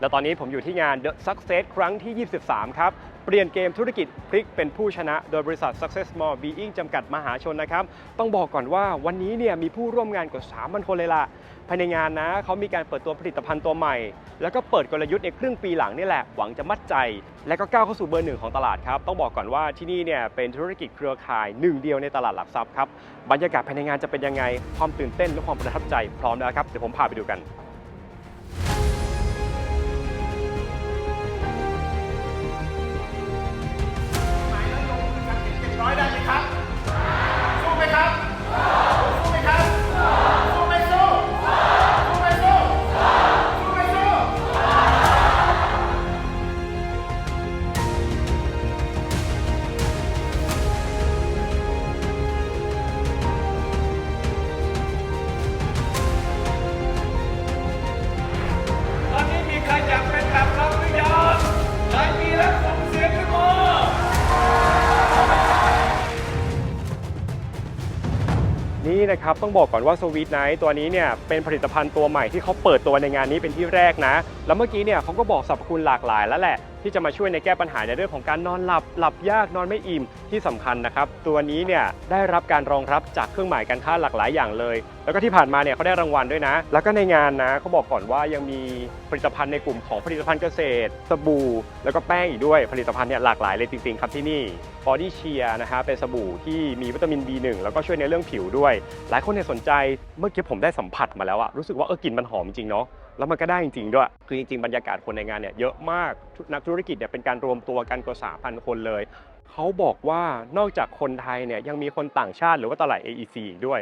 และตอนนี้ผมอยู่ที่งาน The Success ครั้งที่ 23 ครับ เปลี่ยนเกมธุรกิจพลิกเป็นผู้ชนะ โดยบริษัท Success Mall Being จำกัดมหาชนนะครับ ต้องบอกก่อนว่าวันนี้เนี่ยมีผู้ร่วมงานกว่า3,000 คนเลยล่ะ ภายในงานนะเขามีการเปิดตัวผลิตภัณฑ์ตัวใหม่ แล้วก็เปิดกลยุทธ์ในครึ่งปีหลังนี่แหละ หวังจะมัดใจ และก็ก้าวเข้าสู่เบอร์หนึ่งของตลาดครับ ต้องบอกก่อนว่าที่นี่เนี่ยเป็นธุรกิจเครือข่ายหนึ่งเดียวในตลาดหลักทรัพย์ครับ บรรยากาศภายในงานจะเป็นยังไง ความตื่นเต้นและความประทับใจพร้อมแล้วครับ เดี๋ยวผมพาไปดูกัน อยได้ไหมครับ นี่นะครับต้องบอกก่อนว่าสวีทไนท์ตัวนี้เนี่ยเป็นผลิตภัณฑ์ตัวใหม่ที่เขาเปิดตัวในงานนี้เป็นที่แรกนะ แล้วเมื่อกี้เนี่ยเขาก็บอกสรรพคุณหลากหลายแล้วแหละที่จะมาช่วยในแก้ปัญหาในเรื่องของการนอนหลับหลับยากนอนไม่อิ่มที่สำคัญนะครับ ตัวนี้เนี่ยได้รับการรองรับจากเครื่องหมายการค้าหลากหลายอย่างเลย แล้วก็ที่ผ่านมาเนี่ยเขาได้รางวัลด้วยนะ แล้วก็ในงานนะเขาบอกก่อนว่ายังมีผลิตภัณฑ์ในกลุ่มของผลิตภัณฑ์เกษตร สบู่ แล้วก็แป้งอีกด้วยผลิตภัณฑ์เนี่ยหลากหลายเลยจริงๆครับที่นี่ Body Cheer นะฮะเป็นสบู่ที่มีวิตามิน B1 แล้วก็ช่วยในเรื่องผิวด้วย หลายคนเนี่ยสนใจเมื่อกี้ผมได้สัมผัสมาแล้วอะรู้สึกว่าเออกลิ่นมันหอมจริงเนาะ แล้วมันก็ได้จริงๆด้วย คือจริงๆ บรรยากาศคนในงานเนี่ยเยอะมาก นักธุรกิจเนี่ยเป็นการรวมตัวกันกว่า 3,000 คนเลย เขาบอกว่านอกจากคนไทยเนี่ยยังมีคนต่างชาติหรือว่าตลาด AEC อีกด้วย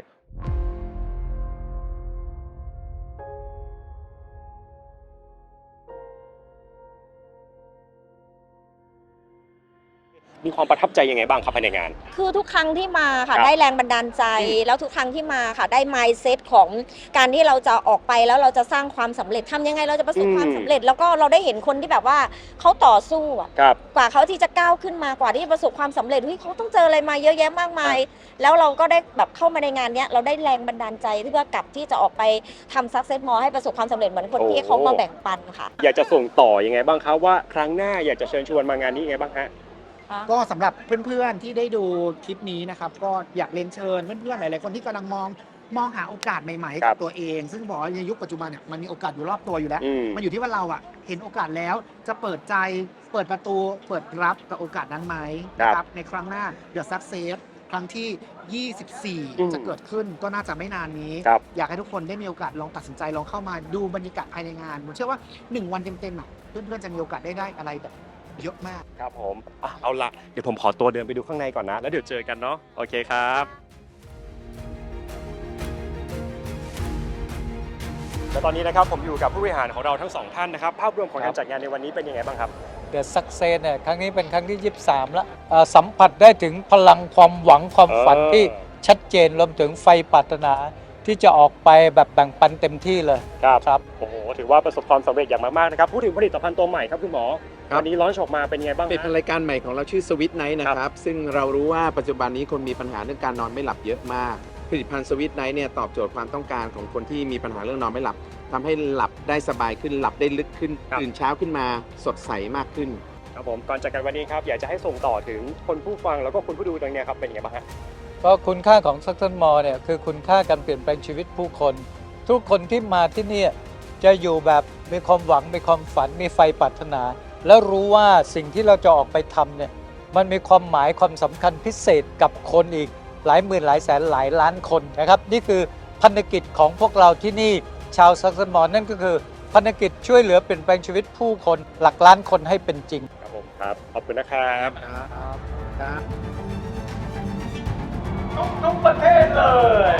มีความประทับใจยังไงบ้างครับภายในงาน คือทุกครั้งที่มาครัค่ะบได้แรงบันดาลใจอืมแล้วทุกครั้งที่มาค่ะได้ mindset ของการที่เราจะออกไปแล้วเราจะสร้างความสำเร็จทำยังไงเราจะประสบอืม ความสำเร็จ แล้วก็เราได้เห็นคนที่แบบว่าเขาต่อสู้อะครับ กว่าเขาที่จะก้าวขึ้นมากว่าที่จะประสบความสำเร็จเฮ้ยเขาต้องเจออะไรมาเยอะแยะมากมาย แล้วเราก็ได้แบบเข้ามาในงานเนี้ยเราได้แรงบันดาลใจที่ว่ากลับที่จะออกไปทำ success more ให้ประสบความสำเร็จเหมือนคนที่โอ้เขามาแบ่งปันค่ะ อยากจะส่งต่อยังไงบ้างครับว่าครั้งหน้าอยากจะเชิญชวนมางานนี้ยังไงบ้างฮะ ก็สำหรับเพื่อนๆที่ได้ดูคลิปนี้นะครับ ก็อยากเรียนเชิญเพื่อนๆหลายๆคนที่กำลังมองมองหาโอกาสใหม่ๆให้ครักับบ ตัวเอง ซึ่งบอกว่าในยุคปัจจุบันเนี่ยมันมีโอกาสอยู่รอบตัวอยู่แล้ว อืม มันอยู่ที่ว่าเราอะเห็นโอกาสแล้วจะเปิดใจเปิดประตู เปิดรับกับโอกาสนั้นไหมครับนะครับในครั้งหน้า The Success ครั้งที่ อืม24 จะเกิดขึ้นก็น่าจะไม่นานนี้ ครับอยากให้ทุกคนได้มีโอกาสลองตัดสินใจลองเข้ามาดูบรรยากาศภายในงานผมเชื่อว่า 1 วันเต็มๆอะเพื่อนๆจะมีโอกาสได้ได้อะไรแบบ เยอะมาก ครับผมอะเอาละเดี๋ยวผมขอตัวเดินไปดูข้างในก่อนนะ แล้วเดี๋ยวเจอกันเนาะ โอเคครับ และตอนนี้นะครับผมอยู่กับผู้บริหารของเราทั้งสองท่านนะครับ ภาพรวมของการจัดงานในวันนี้เป็นยังไงบ้างครับ เดอะสักเซนเนี่ยครั้งนี้เป็นครั้งที่ 23 แล้วเอ่อสัมผัสได้ถึงพลังความหวังความฝันเออ ที่ชัดเจนรวมถึงไฟปรารถนา ที่จะออกไปแบบแบ่งปันเต็มที่เลยครับ ครับ โอ้โห ถือว่าประสบความสำเร็จอย่างมากๆนะครับ พูดถึงผลิตภัณฑ์ตัวใหม่ครับคุณหมอ ครับ วันนี้ร้อนชออกมาเป็นยังไงบ้างเป็นฮะ รายการใหม่ของเราชื่อสวิตไนท์นะคครัรับบซึ่งเรารู้ว่าปัจจุบันนี้คนมีปัญหาเรื่องการนอนไม่หลับเยอะมาก ผลิตภัณฑ์สวิตไนท์เนี่ยตอบโจทย์ความต้องการของคนที่มีปัญหาเรื่องนอนไม่หลับทำให้หลับได้สบายขึ้นหลับได้ลึกขึ้นครับ ตื่นเช้าขึ้นมาสดใสมากขึ้น ครับผมก่อนจากกันวันนี้ครับอยากจะให้ส่งต่อถึงคนผู้ฟังแล้วก็คนผู้ดูตรงเนี้ยครับเป็นยังไงบ้างฮะ ก็คุณค่าของซักเซนมอเนี่ยคือคุณค่าการเปลี่ยนแปลงชีวิตผู้คน ทุกคนที่มาที่เนี่ยจะอยู่แบบมีความหวังมีความฝันมีไฟปรารถนา แล้วรู้ว่าสิ่งที่เราจะออกไปทำเนี่ยมันมีความหมายความสำคัญพิเศษกับคนอีกหลายหมื่นหลายแสนหลายล้านคนนะครับ นี่คือพันธกิจของพวกเราที่นี่ชาวซักเซนมอนั่นก็คือพันธกิจช่วยเหลือเปลี่ยนแปลงชีวิตผู้คนหลักล้านคนให้เป็นจริง ครับผมครับ ขอบคุณนะครับ ครับครับทุกประเทศเลย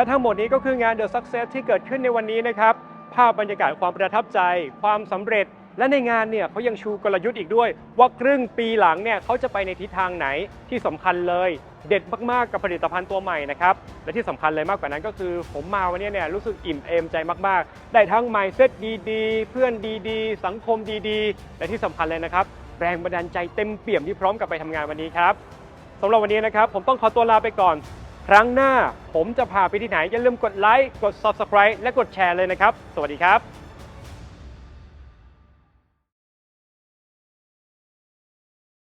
และทั้งหมดนี้ก็คืองาน The Success ที่เกิดขึ้นในวันนี้นะครับ ภาพบรรยากาศความประทับใจ ความสำเร็จ และในงานเนี่ยเขายังชูกลยุทธ์อีกด้วย ว่าครึ่งปีหลังเนี่ยเขาจะไปในทิศทางไหนที่สำคัญเลย เด็ดมากๆกับผลิตภัณฑ์ตัวใหม่นะครับ และที่สำคัญเลยมากกว่านั้นก็คือ ผมมาวันนี้เนี่ยรู้สึกอิ่มเอมใจมากๆ ได้ทั้ง mindset ดีๆ เพื่อนดีๆ สังคมดีๆ และที่สำคัญเลยนะครับแรงบันดาลใจเต็มเปี่ยมที่พร้อมกับไปทำงานวันนี้ครับสำหรับวันนี้นะครับผมต้องขอตัวลาไปก่อน ครั้งหน้าผมจะพาไปที่ไหน อย่าลืมกดไลค์ กด subscribe และกดแชร์เลยนะครับ สวัสดีครับ